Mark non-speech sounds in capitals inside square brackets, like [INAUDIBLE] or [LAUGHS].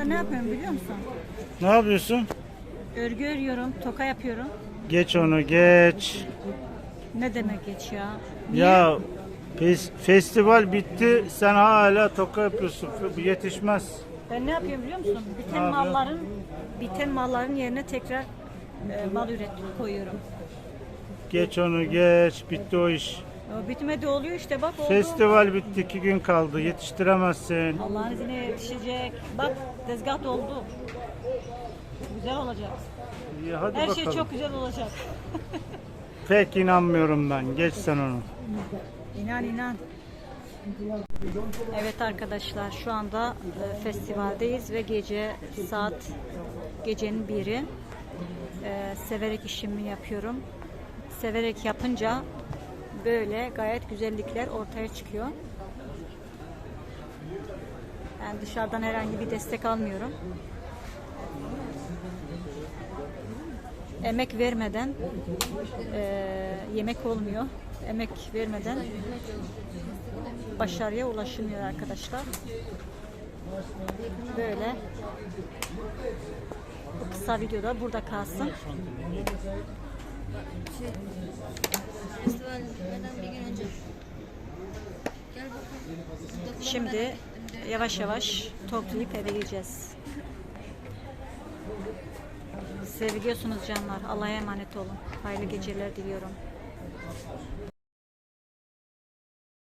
anda ne yapıyorum biliyor musun? Ne yapıyorsun? Örgü örüyorum, toka yapıyorum. Geç onu geç. Ne demek geç ya? Niye? Ya fes- festival bitti sen hala toka yapıyorsun. Yetişmez. Ben ne yapıyorum biliyor musun? Biten yapıyorsun? malların biten malların yerine tekrar e, mal üret koyuyorum. Geç onu geç. Bitti o iş. Bitmedi oluyor işte bak oldu. Festival bitti. iki gün kaldı. Yetiştiremezsin. Allah'ın izniyle yetişecek. Bak tezgah oldu. Güzel olacak. İyi, hadi Her bakalım. şey çok güzel olacak. [LAUGHS] Pek inanmıyorum ben. Geç sen onu. İnan inan. Evet arkadaşlar şu anda e, festivaldeyiz ve gece saat gecenin biri. E, severek işimi yapıyorum. Severek yapınca böyle gayet güzellikler ortaya çıkıyor. Yani dışarıdan herhangi bir destek almıyorum. Emek vermeden e, yemek olmuyor. Emek vermeden başarıya ulaşılmıyor arkadaşlar. Böyle bu kısa videoda burada kalsın. Şimdi yavaş yavaş toplayıp eve gideceğiz. Seviliyorsunuz canlar. Allah'a emanet olun. Hayırlı geceler diliyorum.